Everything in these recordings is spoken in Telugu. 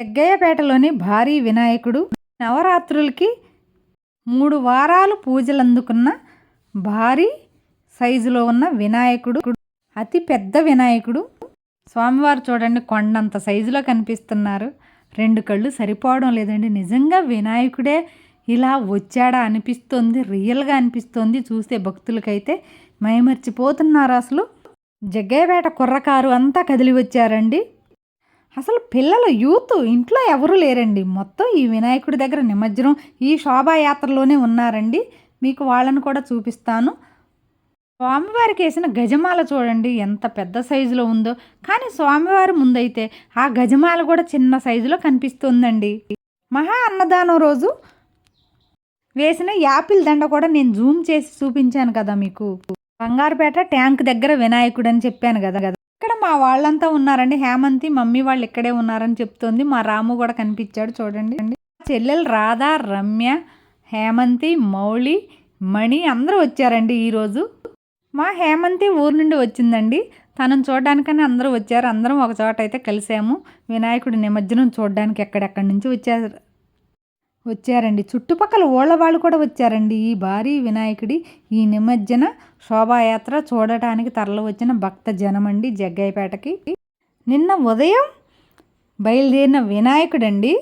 జగ్గయ్యపేటలోని భారీ వినాయకుడు నవరాత్రులకి మూడు వారాలు పూజలు అందుకున్న భారీ సైజులో ఉన్న వినాయకుడు అతి పెద్ద వినాయకుడు. స్వామివారు చూడండి కొండంత సైజులో కనిపిస్తున్నారు. రెండు కళ్ళు సరిపోవడం లేదండి. నిజంగా వినాయకుడే ఇలా వచ్చాడా అనిపిస్తుంది రియల్గా అనిపిస్తుంది. చూస్తే భక్తులకైతే మైమర్చిపోతున్నారు అసలు. జగ్గయ్యపేట కుర్రకారు అంతా కదిలి వచ్చారండి. అసలు పిల్లలు యూత్ ఇంట్లో ఎవరూ లేరండి. మొత్తం ఈ వినాయకుడి దగ్గర నిమజ్జనం ఈ శోభాయాత్రలోనే ఉన్నారండి. మీకు వాళ్ళని కూడా చూపిస్తాను. స్వామివారికి వేసిన గజమాల చూడండి ఎంత పెద్ద సైజులో ఉందో. కానీ స్వామివారి ముందైతే ఆ గజమాల కూడా చిన్న సైజులో కనిపిస్తుందండి. మహా అన్నదానం రోజు వేసిన యాపిల్ దండ కూడా నేను జూమ్ చేసి చూపించాను కదా మీకు. బంగారుపేట ట్యాంక్ దగ్గర వినాయకుడు అని చెప్పాను కదా. కదా మా వాళ్ళంతా ఉన్నారండి. హేమంతి మమ్మీ వాళ్ళు ఇక్కడే ఉన్నారని చెప్తోంది. మా రాము కూడా కనిపించాడు చూడండి. చెల్లెలు రాధా రమ్య హేమంతి మౌళి మణి అందరూ వచ్చారండి ఈరోజు. మా హేమంతి ఊరు నుండి వచ్చిందండి. తనను చూడడానికని అందరూ వచ్చారు. అందరం ఒక చోట అయితే కలిసాము. వినాయకుడి నిమజ్జనం చూడడానికి ఎక్కడెక్కడి నుంచి వచ్చారు? వచ్చారండి. చుట్టుపక్కల ఊళ్ళ వాళ్ళు కూడా వచ్చారండి. ఈ భారీ వినాయకుడి ఈ నిమజ్జన శోభాయాత్ర చూడటానికి తరలి వచ్చిన భక్త జనమండి జగ్గయ్యపేటకి. నిన్న ఉదయం బయలుదేరిన వినాయకుడండి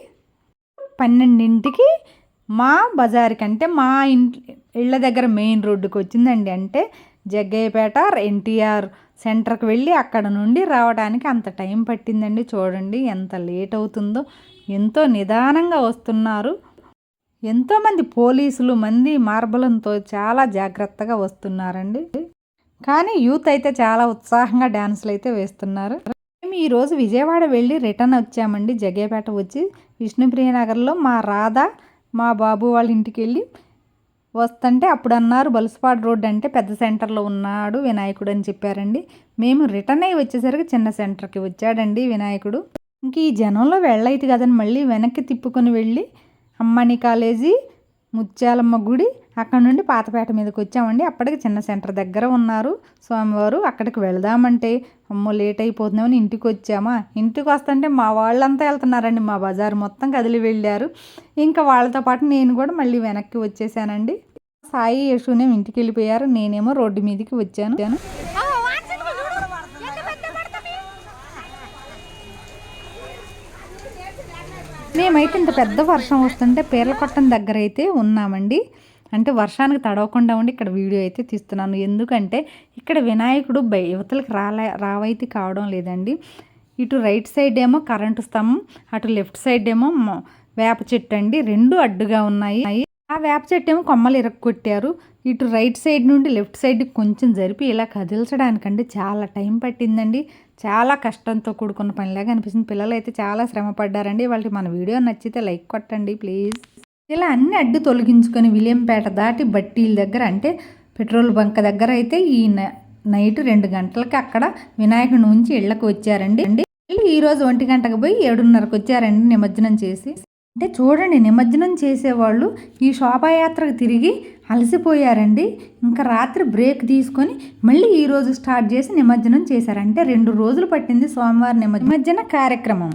పన్నెండింటికి మా బజార్కి అంటే మా ఇంటి ఇళ్ళ దగ్గర మెయిన్ రోడ్డుకి వచ్చిందండి. అంటే జగ్గయ్యపేట ఎన్టీఆర్ సెంటర్కి వెళ్ళి అక్కడ నుండి రావడానికి అంత టైం పట్టిందండి. చూడండి ఎంత లేట్ అవుతుందో ఎంతో నిదానంగా వస్తున్నారు. ఎంతోమంది పోలీసులు మంది మార్బలంతో చాలా జాగ్రత్తగా వస్తున్నారండి. కానీ యూత్ అయితే చాలా ఉత్సాహంగా డ్యాన్సులు అయితే వేస్తున్నారు. మేము ఈరోజు విజయవాడ వెళ్ళి రిటర్న్ వచ్చామండి. జగేపేట వచ్చి విష్ణుప్రియ నగర్లో మా రాధ మా బాబు వాళ్ళ ఇంటికి వెళ్ళి వస్తుంటే అప్పుడు అన్నారు బలుసుపాడు రోడ్ అంటే పెద్ద సెంటర్లో ఉన్నాడు వినాయకుడు అని చెప్పారండి. మేము రిటర్న్ అయ్యి వచ్చేసరికి చిన్న సెంటర్కి వచ్చాడండి వినాయకుడు. ఇంక ఈ జనంలో వెళ్ళైతే కదని మళ్ళీ వెనక్కి తిప్పుకొని వెళ్ళి అమ్మని కాలేజీ ముత్యాలమ్మ గుడి అక్కడ నుండి పాతపేట మీదకి వచ్చామండి. అప్పటికి చిన్న సెంటర్ దగ్గర ఉన్నారు స్వామివారు. అక్కడికి వెళదామంటే అమ్మో లేట్ అయిపోతుందామని ఇంటికి వచ్చామా? ఇంటికి వస్తుంటే మా వాళ్ళంతా వెళ్తున్నారండి. మా బజారు మొత్తం కదిలి వెళ్ళారు. ఇంకా వాళ్ళతో పాటు నేను కూడా మళ్ళీ వెనక్కి వచ్చేసానండి. సాయి యశునేమో ఇంటికి వెళ్ళిపోయారు. నేనేమో రోడ్డు మీదకి వచ్చాను. మేమైతే ఇంత పెద్ద వర్షం వస్తుంటే పీర్లకొట్టం దగ్గర అయితే ఉన్నామండి. అంటే వర్షానికి తడవకుండా ఉండి ఇక్కడ వీడియో అయితే తీస్తున్నాను. ఎందుకంటే ఇక్కడ వినాయకుడు బై యువతలకు రాలే రావైతే కావడం లేదండి. ఇటు రైట్ సైడ్ ఏమో కరెంటు స్తంభం అటు లెఫ్ట్ సైడ్ ఏమో వేప చెట్టు అండి. రెండు అడ్డుగా ఉన్నాయి. ఆ వేప చెట్టు ఏమో కొమ్మలు ఇరక్కొట్టారు ఇటు రైట్ సైడ్ నుండి లెఫ్ట్ సైడ్ కొంచెం జరిపి ఇలా కదిల్చడానికంటే చాలా టైం పట్టిందండి. చాలా కష్టంతో కూడుకున్న పనిలాగా అనిపిస్తుంది. పిల్లలు అయితే చాలా శ్రమ పడ్డారండి. వాళ్ళకి మన వీడియో నచ్చితే లైక్ కొట్టండి ప్లీజ్. ఇలా అన్ని అడ్డు తొలగించుకొని విలియంపేట దాటి బట్టీల దగ్గర అంటే పెట్రోల్ బంక్ దగ్గర అయితే ఈ నైట్ రెండు గంటలకి అక్కడ వినాయకుడి నుంచి ఇళ్ళకి వచ్చారండి. అండి రోజు ఒంటి గంటకు పోయి ఏడున్నరకు వచ్చారండి నిమజ్జనం చేసి. అంటే చూడండి నిమజ్జనం చేసేవాళ్ళు ఈ శోభాయాత్రకు తిరిగి అలసిపోయారండి. ఇంకా రాత్రి బ్రేక్ తీసుకొని మళ్ళీ ఈరోజు స్టార్ట్ చేసి నిమజ్జనం చేశారు. అంటే రెండు రోజులు పట్టింది సోమవారం నిమజ్జన కార్యక్రమం.